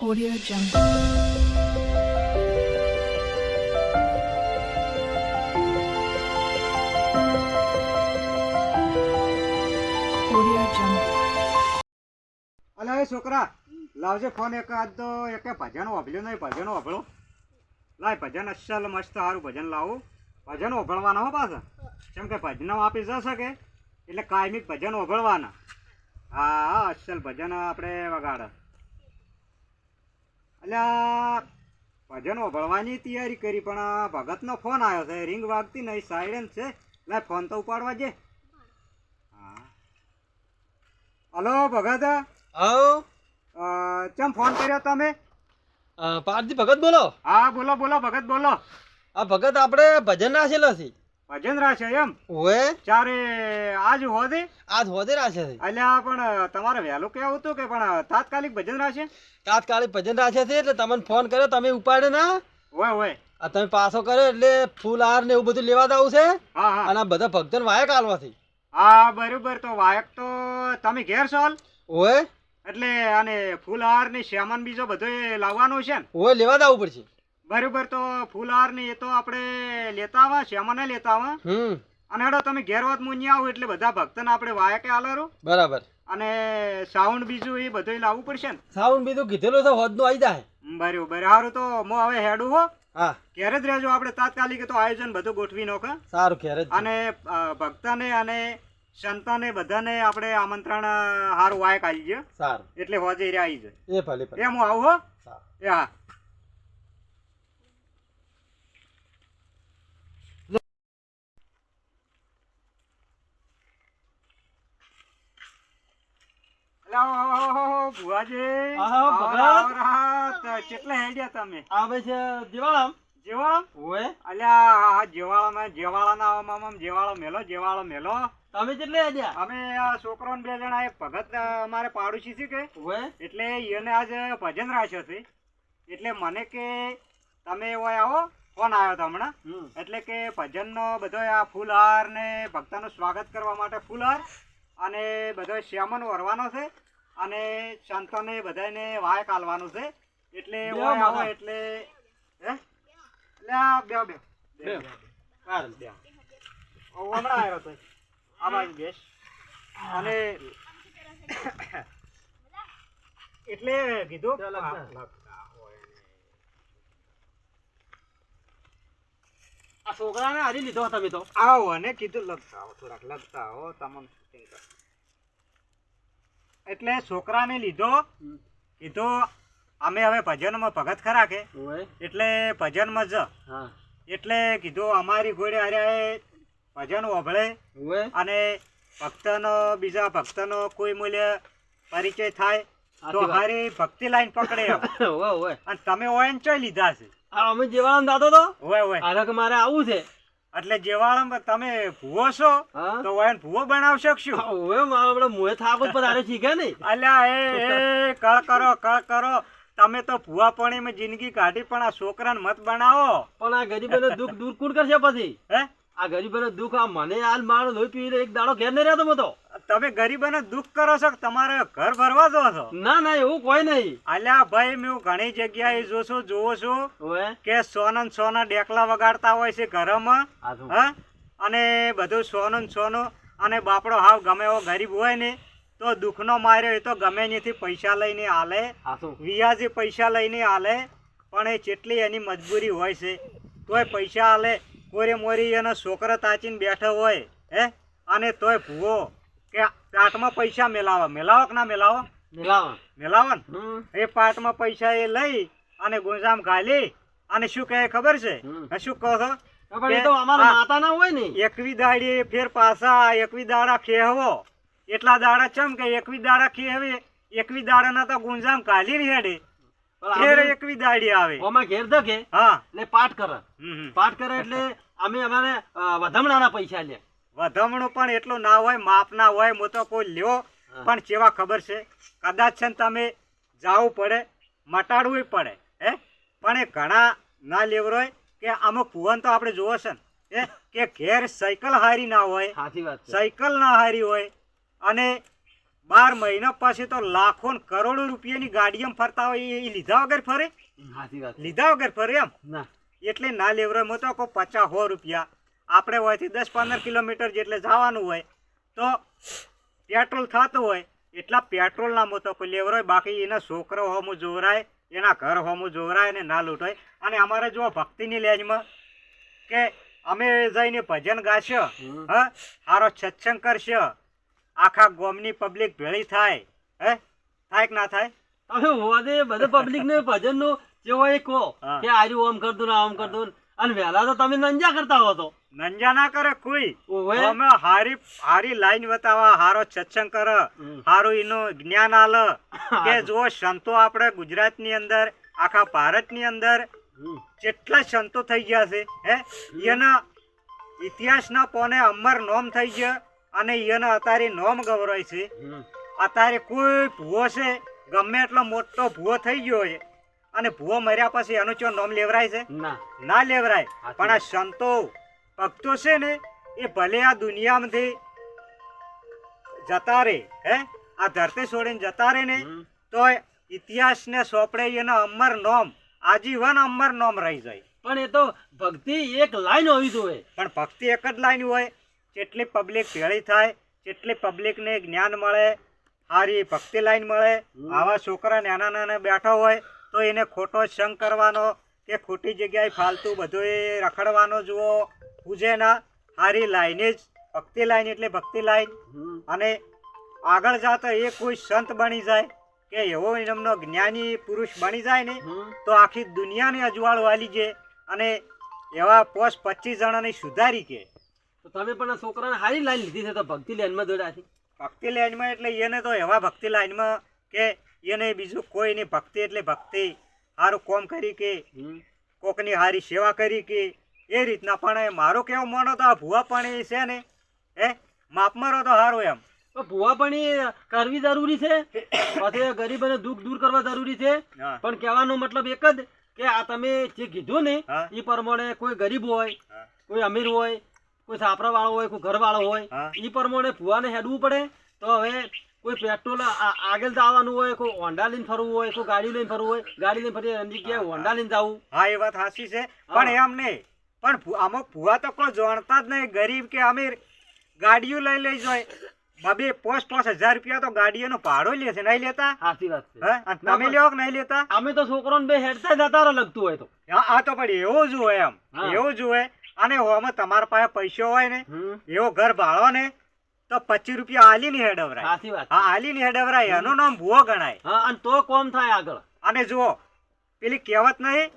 Audio Jungle. Audio Jungle. છોકરા, લાવજે phone એક આજ તો. એક ભજન વાપર્યો નહીં, ભજન વાપરો લાય, ભજન અસલ મસ્ત સારું ભજન લાવું. ભજન ઓભળવાના હો પાછા. કેમ કે ભજન આપી જશે કે? એટલે કાયમી ભજન ઓભળવાના હા હા, અસલ ભજન આપણે વગાડે. અલ્યા ભજન ઓભળવાની તૈયારી કરી પણ આ ભગતનો ફોન આવ્યો છે. રિંગ વાગતી નહીં સાયરન છે. લે ફોન તો ઉપાડવા જે હા. હલો ભગત? અ, ચમ ફોન કર્યો તમે? અ, ભગત બોલો. હા બોલો બોલો ભગત બોલો. આ ભગત આપણે ભજન રાખેલો છે. ભજન રાશે એમ? ઓએ ચારે આજ હોદે? આજ હોદે રાશે છે. અલ્યા પણ તમારે વહેલું કેવું હતું કે પણ તાત્કાલિક ભજન રાશે? તાત્કાલિક ભજન રાશે છે એટલે તમને ફોન કર્યો તમે ઉપાડે ના? હોય હોય આ તમે પાછો કર્યો એટલે ફૂલ હાર ને એવું બધું લેવા દાવું છે? હા હા. અને બધા ભક્તન વાયક આલવાથી. હા બરોબર તો વાયક તો તમે ઘેર છો? ઓએ એટલે અને ફૂલહાર ને શ્યામન બીજો બધો લાવવાનો છે ને? ઓએ લેવા દાવું પડશે. બરોબર તો ફૂલહાર ને એ તો આપણે લેતા આવા સામાન લેતા આવા. અને હેડો તમે ઘેર હોત મું આવો એટલે બધા ભક્તને આપણે વાયકે આલારો? બરાબર. અને સાઉન્ડ બીજું એ બધું લાવવું પડશે ને? સાઉન્ડ બીજું કીધેલું છે હોદનું આવી જાય. બરોબર. સારું તો હું હવે હેડું હો. હા. ઘેર જ રહેજો આપણે તાત્કાલિક તો આયોજન બધું ગોઠવી નાખો. સારું ખેર અને ભક્તને અને સંતોને બધાને આપણે આમંત્રણ હારું વાયક આવી ગયો. સારું. એટલે હોજે આવી જાય. એ ભલે હું આવું હો. એ હા. ભુવાજી. ભગત. આવો, હેડ્યા તમે? આ છે દિવાળામ. જેવાળા ઓએ અલ્યા જેવાળામાં જેવાળાના આવામાં જેવાળો મેલો જેવાળો મેલો. તમે કેટલે આવ્યા અમે આ છોકરો બે જણા એ ભગત અમારે પાડોશી છે કે? એટલે એને આજ ભજન રાખ્યો છે. એટલે મને કે તમે એવો આવો ફોન આવ્યો હતો હમણાં. એટલે કે ભજનનો બધો આ ફૂલહાર ને ભક્તનું સ્વાગત કરવા માટે ફૂલહાર અને બધો શ્યામન વરવાનો છે. અને સંતોને બધાને વાય કાલવાનું છે એટલે એટલે હે એટલે આ બે બે બે બે. બે. સારું બે. ઓ, હમણાં આવ્યો તો આ બાજુ બેસ અને એટલે કીધું. આ છોકરાને હારી લીધો તમે તો આવો અને કીધું લગતા આવો થોડાક લગતા આવો તમને. એટલે છોકરાને લીધો. કીધું અમે હવે ભજનમાં ભગત ખરા કે? એટલે ભજનમાં જ. એટલે કીધું અમારી ઘોડે અરે ભજન ઓભળે અને ભક્તનો બીજા ભક્તનો કોઈ મૂલ્ય પરિચય થાય તો હારી ભક્તિ લાઈન પકડે અને તમે ઓએન ચોય લીધા છે. અમે જેવાળામાં દાદો તો? હોય હોય અરે મારે આવું છે. એટલે જેવાળા તમે ભૂવો છો તો વાયન ભૂવો બનાવ શકશો. હવે મારો આપણે મોએ થાકો પર આરે શીખે નહીં? અલ્યા એ એ કળ કરો કળ કરો. તમે તો ભૂવાપણીમાં જિંદગી કાઢી પણ આ છોકરાને મત બનાવો. પણ આ ગરીબોને દુઃખ દૂર કોણ કરશે પછી? હે? આ ગરીબોને દુઃખ આ મને હાલ મારો લોહી પી એક દાડો ઘેર નહીં રહેતો મતો તમે ગરીબોને દુઃખ કરો છો કે તમારે ઘર ભરવા દો છો? ના ના એવું કોઈ નહીં. અલ્યા ભાઈ મેં ઘણી જગ્યાએ જોશું જોવો છું કે સોનન સોના ડેકલા વગાડતા હોય છે ઘરમાં હા અને બધું સોનું સોનું અને બાપડો હાવ ગમે એવો ગરીબ હોય ને તો દુઃખનો માર્યો એ તો ગમે ત્યાંથી પૈસા લઈને આલે વ્યાજે પૈસા લઈને આલે પણ એ જેટલી એની મજબૂરી હોય છે તોય પૈસા આલે કોરે મોરી એનો છોકરો તાચીને બેઠો હોય હે? અને તોય ભૂવો. કે પૈસા મેલાવો. મેલાવો કે ના મેલાવો? મિલાવા. મેલાવો ને. એ પાટમાં પૈસા એ લઈ અને ગુંજામ ગાલી અને શું કહે ખબર છે? શું કહો છો? ના. એકવી દાડી ફેર પાછા એકવી દાડા ખેહવો. એટલા દાડા ચમ કે એકવી દાડા ખેહવે? એકવી દાડાના તો ગુંજામ કાઢી ને હેડે. ફેર એકવી દાડી આવે. ઓમાં ઘેર ધકે હા. ને પાઠ કરે. પાઠ કરે એટલે અમે અમારે વધામણાના પૈસા લે. વધામણું પણ એટલું ના હોય માપ ના હોય હું તો કોઈ લ્યો. પણ કેવા ખબર છે? કદાચ છે ને તમે જાવું પડે મટાડવું પડે હે? પણ એ ઘણા ના લેવરોય કે અમુક ભુવન તો આપણે જોવો છે ને કે ઘેર સાયકલ હારી ના હોય સાચી વાત સાયકલ ના હારી હોય અને બાર મહિના પછી તો લાખો ને કરોડો રૂપિયાની ગાડીમાં ફરતા હોય એ- લીધા વગર ફરે? લીધા વગર ફરે એમ? એટલે ના લેવરો મો તો કહું પચાસ સો રૂપિયા. આપણે હોયથી દસ પંદર કિલોમીટર જેટલે જવાનું હોય તો પેટ્રોલ થતું હોય એટલા પેટ્રોલના મોતો કોઈ લેવરો હોય બાકી એના છોકરો હોમું જોવરાય એના ઘર હોમું જોવરાય અને ના લૂંટાય. અને અમારે જો ભક્તિની લેજમાં કે અમે જઈને ભજન ગાશો. હ? સારો સત્સંગ કરશો આખા ગોમની પબ્લિક ભેળી થાય હે? થાય કે ના થાય? તમે હોવા દે પબ્લિક ને ભજનનું જેવો એ કહો કે આર્યું આમ કરતું ને આમ કરતું અને વહેલા તો તમે નંજા કરતા હો તો. નંજા ના કરે કોઈ. અમે હારી હારી લાઈન બતાવા હારો સત્સંગ કર હારું એનું જ્ઞાન આલ. કે જો સંતો આપણે ગુજરાતની અંદર આખા ભારતની અંદર. જેટલા સંતો થઈ ગયા છે હે? એના ઇતિહાસના પોને અમર નોમ થઈ ગયા અને એના અત્યારે નોમ ગવરાય છે. અતારે અત્યારે કોઈ ભૂવો છે ગમે એટલો મોટો ભૂવો થઈ ગયો છે અને ભૂવો મર્યા પછી એનું ચો નોમ લેવરાય છે? ના. ના લેવરાય. પણ આ સંતો ભક્તો છે ને એ ભલે આ દુનિયામાંથી જતા રહે હે? આ ધરતી છોડીને જતા રહે ને. તો ઇતિહાસને સોંપડે એનો અમર નોમ આજીવન અમર નોમ રહી જાય. પણ એ તો ભક્તિ એક લાઈન હોવી જોઈએ. પણ ભક્તિ એક જ લાઈન હોય જેટલી પબ્લિક ભેળી થાય જેટલી પબ્લિકને જ્ઞાન મળે સારી ભક્તિ લાઈન મળે આવા છોકરા નાના નાના બેઠા હોય તો એને ખોટો સંગ કરવાનો કે ખોટી જગ્યાએ ફાલતુ બધું એ રખડવાનો જુઓ પૂજે ના. સારી લાઈને જ ભક્તિ લાઈન એટલે ભક્તિ લાઈન અને આગળ જાતો એ કોઈ સંત બની જાય કે એવો એમનો જ્ઞાની પુરુષ બની જાય ને તો આખી દુનિયાને અજવાળ વાલી છે અને એવા પોસ્ટ પચીસ જણાની સુધારી કે. તો તમે પણ આ છોકરાને સારી લાઈન લીધી છે તો ભક્તિ લાઈનમાં દોડ્યા છે ભક્તિ લાઈનમાં એટલે એને તો એવા ભક્તિ લાઈનમાં કે એને બીજું કોઈ નહીં ભક્તિ એટલે ભક્તિ. સારું કોમ કરી કે કોકની સારી સેવા કરી કે એ રીતના પણ એ મારો કેવો મોનો તો આ ભૂવા પણ એ છે ને હે? માપ મારો તો સારું એમ. ભૂવા પણ કરવી જરૂરી છે? પછી ગરીબોને દુઃખ દૂર કરવા જરૂરી છે? પણ કહેવાનો મતલબ એક જ કે આ તમે જે કીધું ને. એ પ્રમાણે કોઈ ગરીબ હોય કોઈ અમીર હોય કોઈ સાપરા વાળો હોય કોઈ ઘર વાળો હોય. એ પ્રમાણે ભૂવાને હેડવું પડે. તો હવે કોઈ પેટ્રોલ આગળ જવાનું હોય કોઈ હોન્ડા લઈને ફરવું હોય કોઈ ગાડી લઈને ફરવું હોય ગાડી લઈને ફરી એની જગ્યાએ હોન્ડા લઈને જવું. હા એ વાત સાચી છે. પણ એમ નહીં. પણ અમુક ભૂવા તો કોઈ જાણતા જ નહીં. ગરીબ કે અમીર ગાડીઓ લઈ લઈ જાય. બાબે પોસ્ટ પાંચ હજાર રૂપિયા તો ગાડીઓનો ભાડો લે છે નહીં લેતા? સાચી વાત છે. તમે લ્યો કે નહીં લેતા? અમે તો છોકરોને બે હેડતા જતા લગતું હોય તો. આ તો પણ એવું જ હોય એમ. એવું જ હોય. અને આમાં તમારા પાસે પૈસો હોય ને એવો ઘર ભાડો ને તો પચીસ રૂપિયા આલીને હેડવરાય. સાચી વાત. હા આલીને હેડવરાય એનું નામ ભૂવો ગણાય. હા અને તો કોમ થાય આગળ. અને જુઓ પેલી કહેવત નહીં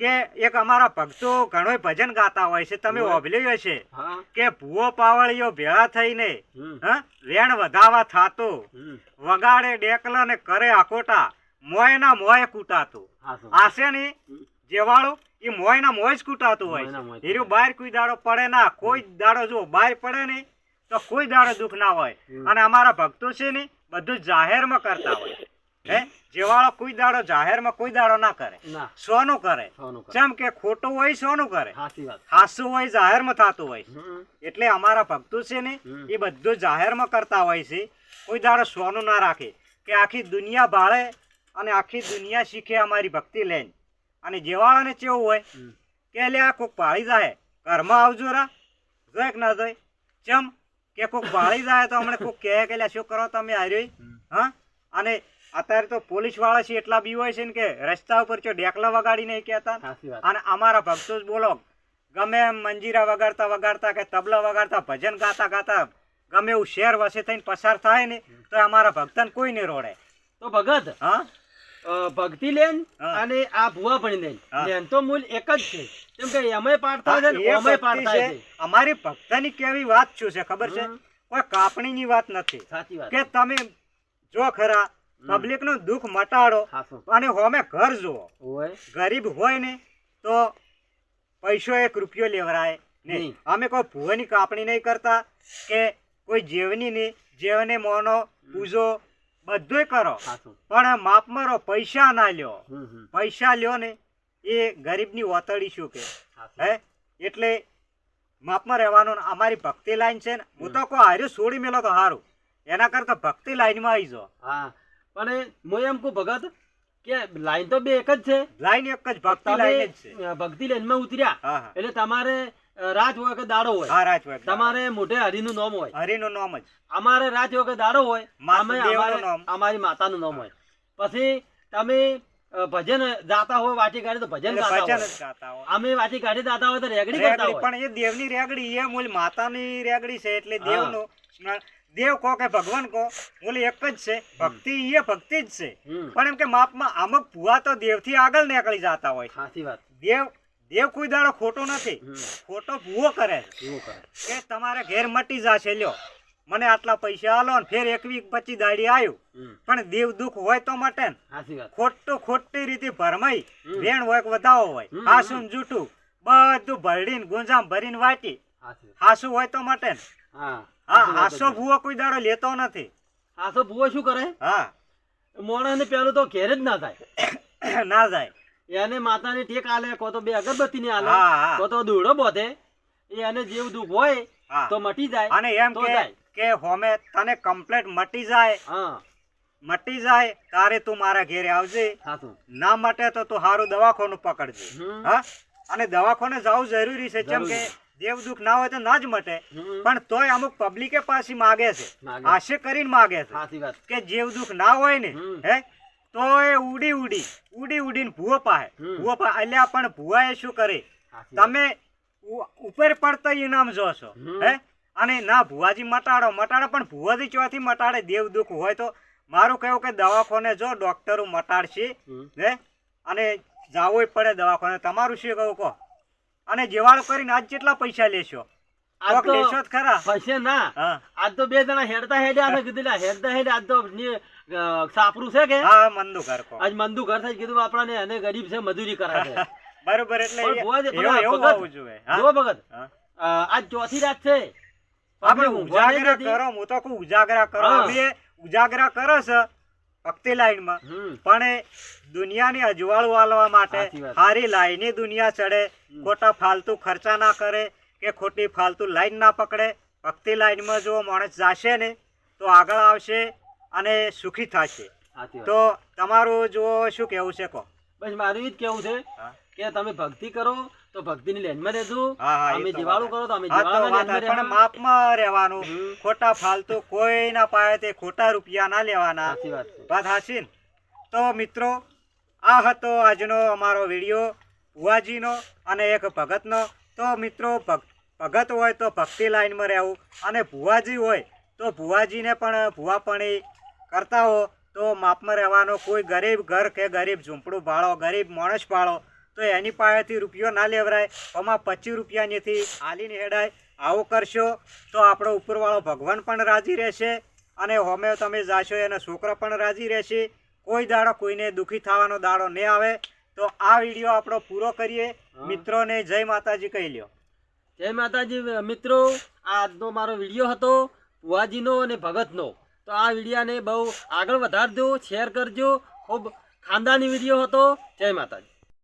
કે એક અમારા ભક્તો ઘણો ભજન ગાતા હોય છે તમે. ઓભલ્યું હશે. કે ભૂવો પાવળીઓ ભેળા થઈને વેણ વધાવા થાતો વગાડે ડેકલા ને કરે આકોટા મોયના મોય કૂટાતું. આશે ની જેવાળું એ મોયના મોય જ કૂટાતું હોય મોય છે બહાર કોઈ દાડો પડે ના કોઈ દાડો જો બહાર પડે ને તો કોઈ દાડો દુઃખ ના હોય. અને અમારા ભક્તો છે ને બધું જાહેરમાં કરતા હોય. હે? જેવાળો કોઈ દાડો જાહેરમાં કોઈ દાડો ના કરે. સોનું કરે. જેમ કે ખોટું હોય સોનું કરે. હાસું હોય જાહેરમાં થતું હોય. એટલે અમારા ભક્તો છે ને એ બધું જાહેરમાં કરતા હોય છે. કોઈ દાડો સોનું ના રાખે. કે આખી દુનિયા ભાળે અને આખી દુનિયા શીખે અમારી ભક્તિ લઈને. અને જેવાળાને કેવું હોય. કે લે આ કોક પાળી જાય ઘરમાં આવજો રા. જોય કે ના જોય. ચમ કે કોક વાળી જાય તો હમણાં કોક કહે કે શું કરો તમે હાર્યો હા? અને અત્યારે તો પોલીસવાળા છે એટલા બી હોય છે ને કે રસ્તા ઉપર જો ડેકલા વગાડી નહીં કહેતા. અને અમારા ભક્તો જ બોલો ગમે એમ મંજીરા વગાડતા વગાડતા કે તબલા વગાડતા ભજન ગાતા ગાતા ગમે એવું શેર વસે થઈને પસાર થાય ને તો અમારા ભક્તન કોઈ નહીં રોડે. તો ભગત હા? ભક્તિ લેન અને આ ભુવા ભણી લેન. લેન તો મૂલ એક જ છે. કેમ કે એમાંય પાડતા છે ને થાય છે. અમારી ભક્તની કેવી વાત શું છે ખબર છે? કોઈ કાપણીની વાત નથી. સાચી વાત. કે તમે જો ખરા પબ્લિકનું દુઃખ મટાડો અને હોમે ઘર જુઓ. ગરીબ હોય ને તો પૈસો એક રૂપિયો લેવરાય નહીં. અમે કોઈ ભુવાની કાપણી નહીં કરતા કે કોઈ જેવની નહીં જેવને મોનો પૂજો બધુંય કરો. પણ માપ મારો પૈસા ના લ્યો. પૈસા લ્યો ને એ ગરીબની વતળી શું કે? હે? એટલે માપમાં રહેવાનું અમારી ભક્તિ લાઈન છે ને હું તો કોઈ હાર્યું છોડી મેલો તો હારું. એના કરતા ભક્તિ લાઈનમાં આવી જો હા. પણ હું એમ કહું ભગત કે લાઈન તો બે એક જ છે. લાઈન એક જ ભક્તિ લાઈન જ છે. ભક્તિ લાઈનમાં ઉતર્યા એટલે તમારે રાત હોય કે દાડો હોય. હા રાજભાઈ તમારે મોઢે હરિનું નામ હોય. હરિનું નામ જ. અમારે રાત હોય કે દાડો હોય અમે અમારે- માતાનું નામ હોય. પછી તમે ભજન જાતા હોય વાટી કાઢી તો ભજન ગાતા હોય. હોય. અમે વાટી કાઢી ગાતા હોય તો રેગડી કરતા હોય. પણ એ દેવની રેગડી એ મૂળ માતાની રેગડી છે એટલે. દેવનું. દેવ કો કે ભગવાન કો મૂળ એક જ છે. ભક્તિ એ ભક્તિ જ છે. પણ એમ કે માપમાં અમુક ભુવા તો દેવથી આગળ નીકળી જતા હોય. સાચી વાત. દેવ દેવ કોઈ દાડો ખોટો નથી. ખોટો ભૂવો કરે કરે. કે તમારે ઘેર મટી જશે લ્યો. મને આટલા પૈસા આલો ને ફેર એકવી પચી દાડી આવ્યું પણ દેવ દુઃખ હોય તો મટે ને. ખોટું ખોટી રીતે ભરમાઈ. વેણ હોય કે વધાવો હોય. હાસું ને જૂઠું. બધું ભરડીને ગુંજામ ભરીને વાટી. હાસુ હોય તો મટે ને. હા. હાસો ભૂવો કોઈ દાડો લેતો નથી. હાસો ભૂવો શું કરે? હા. મોણસને પેલું તો ઘેર જ ના થાય. ના જાય. એને માતાની ટેક આલે કો તો બે અગરબત્તી ને આલે. કો તો દૂડો બોધે. એને જેવું દુઃખ હોય તો મટી જાય અને એમ કે કે હોમે તને કમ્પ્લેટ મટી જાય. હા. મટી જાય તારે તું મારા ઘેરે આવજે. ના મટે તો તું સારું દવાખાનું પકડજે. હા? અને દવાખાને જવું જરૂરી છે જેમ કે દેવ દુઃખ ના હોય તો ના જ મટે. પણ તોય અમુક પબ્લિકે પાછી માગે છે. આશે કરીને માગે છે કે જેવ દુઃખ ના હોય ને હે? તો એ ઉડી ઉડી ઉડી ઉડીને ભૂવો પાહે. ભૂવો પાહે. એટલે પણ ભૂવા એ શું કરે? તમે ઉપર પડતો ઇનામ જોશો હમ. હે? અને ના ભુવાજી મટાડો મટાડો પણ ભુવાજી ચોથી મટાડે દેવ દુઃખ હોય તો. મારું કહેવું કે દવાખાને જો ડોક્ટરો મટાડશે હે? અને જાવું પડે દવાખાને. તમારું શું કહું કહો? અને જેવાળો કરીને આજ કેટલા પૈસા લેશો. આજ તો ખરા. ફસે ના. આજ તો બે જણા હેડતા હેડ્યા છે કીધું હેડતા હેડ્યા. આજ તો સાપરું છે કે? હા મંદુ ઘર આજ મંદુ ઘર થાય કીધું આપણાને એને ગરીબ છે મજૂરી કરે છે. બરોબર એટલે એવું પણ આ એવું ભગત, હોવું જોઈએ જો ભગત. આજ ચોથી રાત છે. આપણે ઉજાગરા કરો હું તો કહું ઉજાગરા કરો. અમે ઉજાગરા કરો છે ભક્તિ લાઈનમાં. માં પણ દુનિયાની અજવાળું વાળવા માટે. સારી લાઈનની દુનિયા ચડે. ખોટા ફાલતુ ખર્ચા ના કરે કે ખોટી ફાલતુ લાઈન ના પકડે ભક્તિ લાઈનમાં જો માણસ જાશે ને તો આગળ આવશે અને સુખી થશે. તો તમારું જો શું કેવું છે કહો? બસ મારું એ જ કેવું છે કે તમે ભક્તિ કરો તો ભક્તિની લેનમાં રહેજો. અમે દિવાળું કરો તો અમે પણ. માપમાં રહેવાનું. ખોટા ફાલતુ કોઈ ના પાડે તે ખોટા રૂપિયા ના લેવાના. વાત છે. વાત હાચી ને? તો મિત્રો આ હતો આજનો અમારો વીડિયો. ભુવાજીનો અને એક ભગતનો. તો મિત્રો, ભગ- ભગત હોય તો ભક્તિ લાઈનમાં રહેવું અને ભુવાજી હોય તો ભુવાજીને પણ, ભુવાપણી કરતા હો. તો માપમાં રહેવાનો કોઈ ગરીબ ઘર કે ગરીબ ઝૂંપડું ભાળો ગરીબ માણસ ભાળો તો એની પાસેથી રૂપિયો ના લેવરાય. આમાં પચીસ રૂપિયાનીથી હાલીને હેડાય. આવું કરશો તો આપણો ઉપરવાળો ભગવાન પણ રાજી રહેશે અને હોમે તમે જાશો એના છોકરા પણ રાજી રહેશે. કોઈ દાડો કોઈને દુઃખી થવાનો દાડો નહીં આવે. તો આ વીડિયો આપણો પૂરો કરીએ. મિત્રોને જય માતાજી કહી લ્યો. જય માતાજી મિત્રો આ આજનો મારો વીડિયો હતો ભુવાજીનો અને ભગતનો. તો આ વિડીયાને બહુ આગળ વધારજો શેર કરજો. ખૂબ ખાનદાની વીડિયો હતો. જય માતાજી.